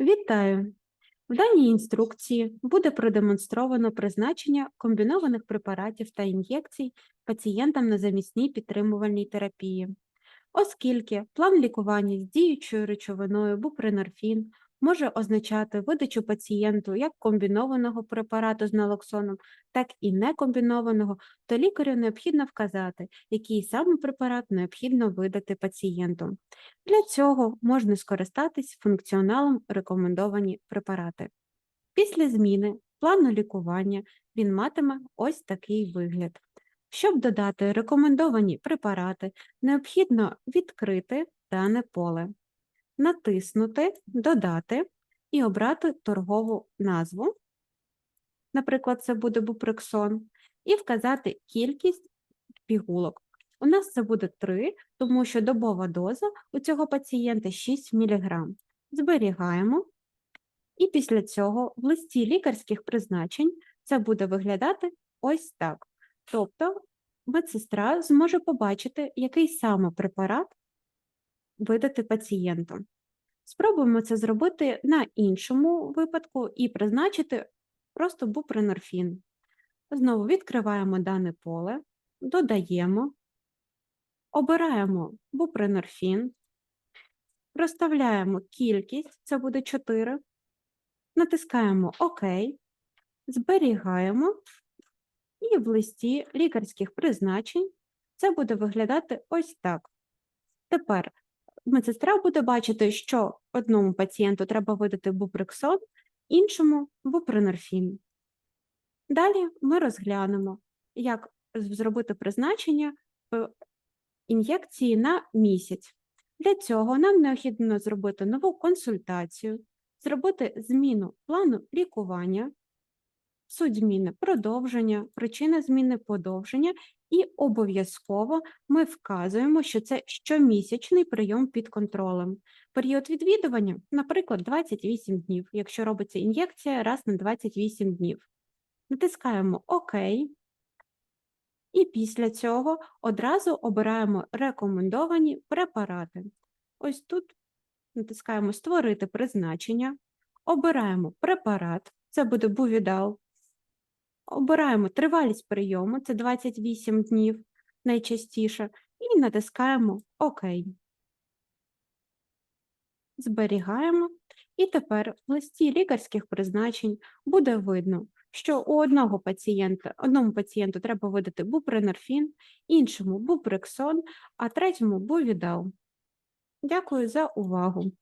Вітаю! В даній інструкції буде продемонстровано призначення комбінованих препаратів та ін'єкцій пацієнтам на замісній підтримувальній терапії. Оскільки план лікування з діючою речовиною бупринорфін може означати видачу пацієнту як комбінованого препарату з налоксоном, так і некомбінованого, то лікарю необхідно вказати, який саме препарат необхідно видати пацієнту. Для цього можна скористатись функціоналом рекомендовані препарати. Після зміни плану лікування він матиме ось такий вигляд. Щоб додати рекомендовані препарати, необхідно відкрити дане поле, натиснути Додати і обрати торгову назву. Наприклад, це буде бупрексон, і вказати кількість пігулок. У нас це буде 3, тому що добова доза у цього пацієнта 6 мг. Зберігаємо. І після цього в листі лікарських призначень це буде виглядати ось так. Тобто медсестра зможе побачити, який саме препарат видати пацієнту. Спробуємо це зробити на іншому випадку і призначити просто бупринорфін. Знову відкриваємо дане поле, додаємо, обираємо бупринорфін, розставляємо кількість, це буде 4, натискаємо ОК, зберігаємо, і в листі лікарських призначень це буде виглядати ось так. Тепер медсестра буде бачити, що одному пацієнту треба видати бупрексон, іншому бупринорфін. Далі ми розглянемо, як зробити призначення е, ін'єкції на місяць. Для цього нам необхідно зробити нову консультацію, зробити зміну плану лікування, суть зміни продовження, причина зміни подовження, і обов'язково ми вказуємо, що це щомісячний прийом під контролем. Період відвідування, наприклад, 28 днів, якщо робиться ін'єкція раз на 28 днів. Натискаємо ОК. І після цього одразу обираємо рекомендовані препарати. Ось тут натискаємо Створити призначення, обираємо препарат, це буде бувідал. Обираємо тривалість прийому, це 28 днів найчастіше, і натискаємо ОК. Зберігаємо. І тепер в листі лікарських призначень буде видно, що у одного пацієнта, одному пацієнту треба видати бупринорфін, іншому бупрексон, а третьому бувідал. Дякую за увагу.